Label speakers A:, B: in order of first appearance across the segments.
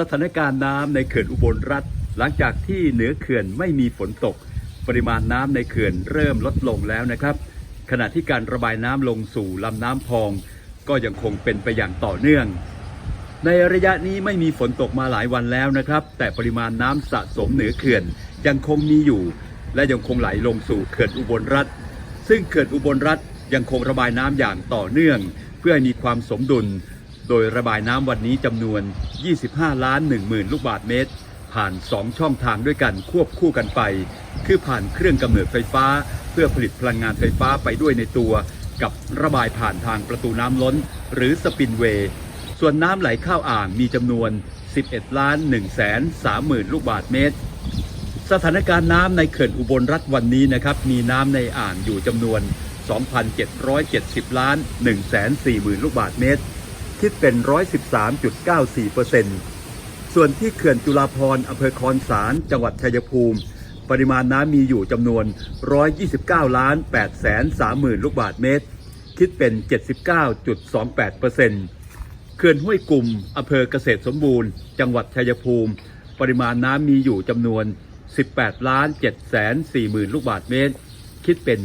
A: สถานการณ์น้ำในเขื่อนอุบลรัฐ หลังจากที่เหนือเขื่อนไม่มีฝนตก ปริมาณน้ำในเขื่อนเริ่มลดลงแล้วนะครับ ขณะที่การระบายน้ำลงสู่ลำน้ำพอง ก็ยังคงเป็นไปอย่างต่อเนื่อง ในระยะนี้ไม่มีฝนตกมาหลายวันแล้วนะครับ แต่ปริมาณน้ำสะสมเหนือเขื่อนยังคงมีอยู่ และยังคงไหลลงสู่เขื่อนอุบลรัฐ ซึ่งเขื่อนอุบลรัฐยังคงระบายน้ำอย่างต่อเนื่อง เพื่อให้มีความสมดุล โดยระบายน้ำวันนี้จำนวน 25 ล้าน1หมื่นลูกบาทเมตร ผ่าน 2 ช่องทางด้วยกันควบคู่กันไป คือผ่านเครื่องกำเนิดไฟฟ้า เพื่อผลิตพลังงานไฟฟ้าไปด้วยในตัว กับระบายผ่านทางประตูน้ำล้น หรือสปินเวย์ ส่วนน้ำไหลเข้าอ่างมีจำนวน 11 ล้าน1แสน3หมื่นลูกบาทเมตร สถานการณ์น้ำในเขื่อนอุบลรัฐวันนี้นะครับ มีน้ำในอ่างอยู่จำนวน 2,770 ล้าน1แสน4หมื่นลูกบาทเมตร คิดเป็น 113.94%ส่วนที่เขื่อนจุฬาภรอำเภอคอนสาร จังหวัดชัยภูมิ ปริมาณน้ำมีอยู่จำนวน 129ล้าน8แสน3หมื่นลูกบาทเมตร คิดเป็น 79.28%เขื่อนห้วยกลุ่มอำเภอเกษตรสมบูรณ์ จังหวัดชัยภูมิ ปริมาณน้ำมีอยู่จำนวน 18ล้าน7แสน4หมื่นลูกบาทเมตร คิดเป็น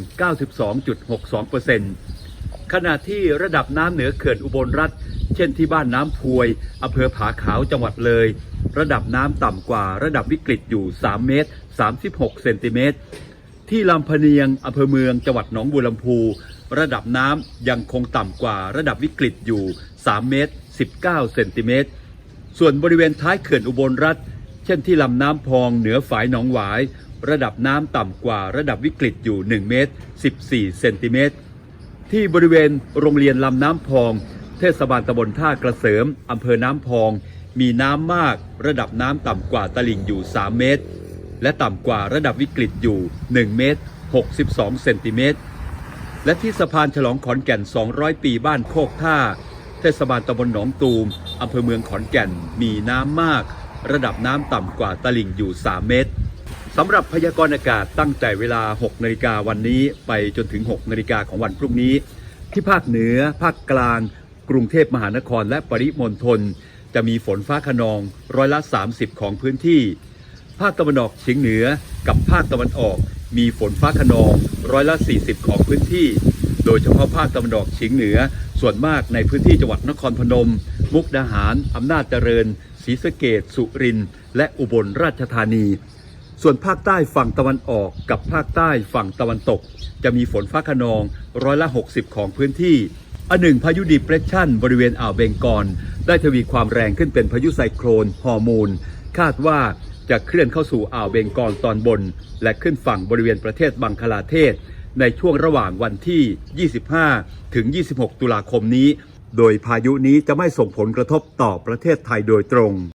A: 92.62%ขณะที่ระดับน้ำเหนือเขื่อนอุบลรัฐ เช่นที่บ้านน้ำพวยอำเภอผาขาวจังหวัดเลย ระดับน้ำต่ำกว่าระดับวิกฤตอยู่ 3 เมตร 36 เซนติเมตร ที่ลำพเนียงอำเภอเมืองจังหวัดหนองบัวลำพู ระดับน้ำยังคงต่ำกว่าระดับวิกฤตอยู่ 3 เมตร 19 เซนติเมตร ส่วนบริเวณท้ายเขื่อนอุบลรัฐ เช่นที่ลำน้ำพองเหนือฝายหนองหวาย ระดับน้ำต่ำกว่าระดับวิกฤตอยู่ 1 เมตร 14 เซนติเมตรที่บริเวณโรงเรียนลำน้ำพอง เทศบาลตำบลท่ากระเสริมอำเภอน้ำพอง มีน้ำมากระดับน้ำต่ำกว่าตลิ่งอยู่ 3 เมตร และต่ำกว่าระดับวิกฤตอยู่ 1 เมตร 62 เซนติเมตร และที่สะพานฉลองขอนแก่น 200 ปีบ้านโคกท่า เทศบาลตำบลหนองตูมอำเภอเมืองขอนแก่นมีน้ำมาก ระดับน้ำต่ำกว่าตลิ่งอยู่ 3 เมตรสำหรับพยากรณ์อากาศตั้งแต่เวลา 6 นาฬิกาวันนี้ไปจนถึง 6 นาฬิกาของวันพรุ่งนี้ ที่ภาคเหนือ ภาคกลาง กรุงเทพมหานครและปริมณฑลจะมีฝนฟ้าขนองร้อยละ 30 ของพื้นที่ ภาคตะวันออกเฉียงเหนือกับภาคตะวันออกมีฝนฟ้าขนองร้อยละ 40 ของพื้นที่ โดยเฉพาะภาคตะวันออกเฉียงเหนือ ส่วนมากในพื้นที่จังหวัดนครพนม มุกดาหาร อำนาจเจริญศรีสะเกดสุรินทร์และอุบลราชธานี ส่วนภาคใต้ฝั่งตะวันออกกับภาคใต้ฝั่งตะวันตก จะมีฝนฟ้าขนองร้อยละ 60 ของพื้นที่ อันหนึ่งพายุดีเพรสชันบริเวณอ่าวเบงกอลได้ทวีความแรงขึ้นเป็นพายุไซโครนฮอร์มูนคาดว่าจะเคลื่อนเข้าสู่อ่าวเบงกอลตอนบน และขึ้นฝั่งบริเวณประเทศบังคลาเทศ ในช่วงระหว่างวันที่ 25 ถึง 26 ตุลาคมนี้ โดยพายุนี้จะไม่ส่งผลกระทบต่อประเทศไทยโดยตรง